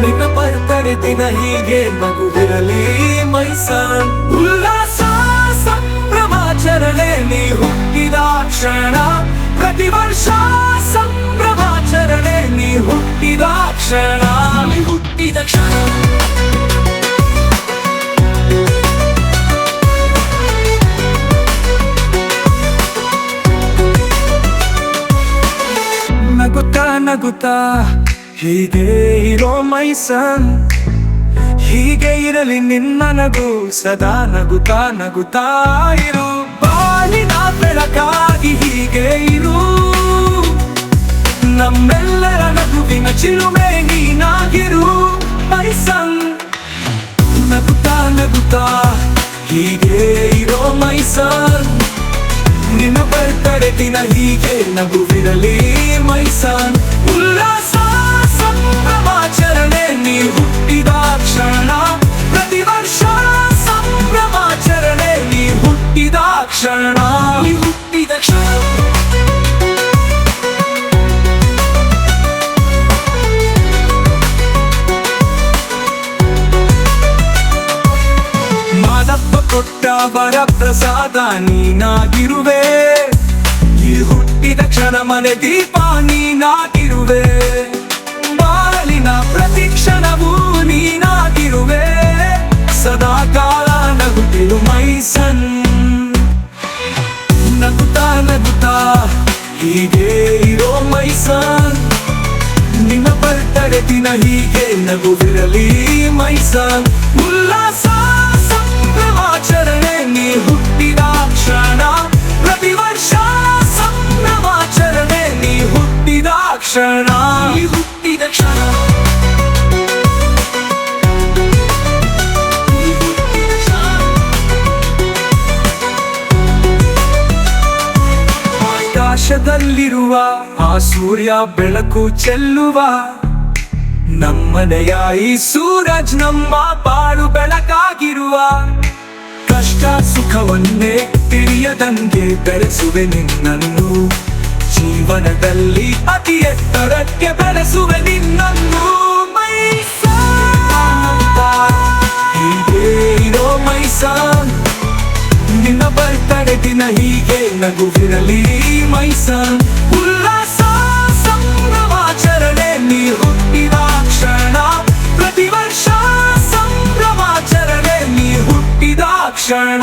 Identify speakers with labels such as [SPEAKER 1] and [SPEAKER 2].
[SPEAKER 1] ನಿನ್ನ ಬರ್ತಡೆ ದಿನ ಹೀಗೆ ಮಗುವಿರಲಿ ಮೈಸಾನ್. ಉಲ್ಲಾಸ, ಸಂಭ್ರಮಾಚರಣೆ, ನೀ ಹುಟ್ಟಿದ ಕ್ಷಣ. ಪ್ರತಿ ವರ್ಷ ಸಂಭ್ರಮಾಚರಣೆ, ನೀ ಹುಟ್ಟಿದ ಕ್ಷಣ. ಹುಟ್ಟಿದ ಕ್ಷಣ. ನಗುತ್ತಾ ಹೀಗೆ ಇರೋ ಮೈಸನ್ ಹೀಗೆ ಇರಲಿ ನಿನ್ನ ನಗು, ಸದಾ ನಗುತ್ತಾ ನಗುತ್ತಾ ಇರು. ಬಾಳಿನ ಬೆಳಕಾಗಿ ಹೀಗೆ ಇರು. ನಮ್ಮೆಲ್ಲರ ನಗುವಿನ ಚಿಲುಮೆ ನೀನಾಗಿರು. ಮೈಸನ್ ನಗುತ್ತಾ ನಗುತ್ತಾ ಹೀಗೆ ಇರೋ ಮೈಸನ್ ನಿನ್ನ ಬರ್ತಡೆ ದಿನ ಹೀಗೆ ನಗುವಿರಲಿ ಮೈಸನ್ ಕ್ಷಣ. ಹುಟ್ಟಿದ ಕ್ಷಣ. ಮಾದಪ್ಪ ಕೊಟ್ಟ ವರ ಪ್ರಸಾದ ನೀನಾಗಿರುವೆ. ಈ ಹುಟ್ಟಿದ ಕ್ಷಣ ಮನೆ ದೀಪ ನೀನಾಗಿರುವೆ. ಬಾಳಿನ ಪ್ರತಿ ಕ್ಷಣವೂ ನೀನಾಗಿರುವೆ. ಸದಾ ಕಾಲ ನಗುತ್ತಿರು ಮೈಸನ್ ನಗುತ್ತಾ ನಗುತ್ತಾ, ಹೀಗೆ ಇರೋ ಮೈಸಾನ್ ನಿನ್ನ ಬರ್ತಡೆ ದಿನ ಹೀಗೆ ನಗುವಿರಲಿ ಮೈಸನ್ ಉಲ್ಲಾಸ, ಸಂಭ್ರಮಾಚರಣೆ, ನೀ ಹುಟ್ಟಿದ ಕ್ಷಣ. ಪ್ರತಿ ವರ್ಷ ಸಂಭ್ರಮಾಚರಣೆ, ನೀ ಹುಟ್ಟಿದ ಕ್ಷಣ. ಆಕಾಶದಲ್ಲಿರುವ ಆ ಸೂರ್ಯ ಬೆಳಕು ಚೆಲ್ಲುವ. ನಮ್ಮನೆಯ ಈ ಸೂರಜ್ ನಮ್ಮ ಬಾಳು ಬೆಳಕಾಗಿರುವ. ಕಷ್ಟ ಸುಖವನ್ನೇ ತಿಳಿಯದಂಗೆ ಬೆಳೆಸುವೆ ನಿನ್ನನ್ನು. ಜೀವನದಲ್ಲಿ ಅತಿ ಎತ್ತರಕ್ಕೆ ಬೆಳೆಸುವೆ ನಿನ್ನನ್ನು. ದಿನ ಹೀಗೆ ನಗುವಿರಲಿ ಮೈಸನ್ ಉಲ್ಲಾಸ ಸಂಭ್ರಮಾಚರಣೆ ನೀ ಹುಟ್ಟಿದ ಕ್ಷಣ. ಪ್ರತಿ ವರ್ಷ ಸಂಭ್ರಮಾಚರಣೆ ನೀ ಹುಟ್ಟಿದ ಕ್ಷಣ.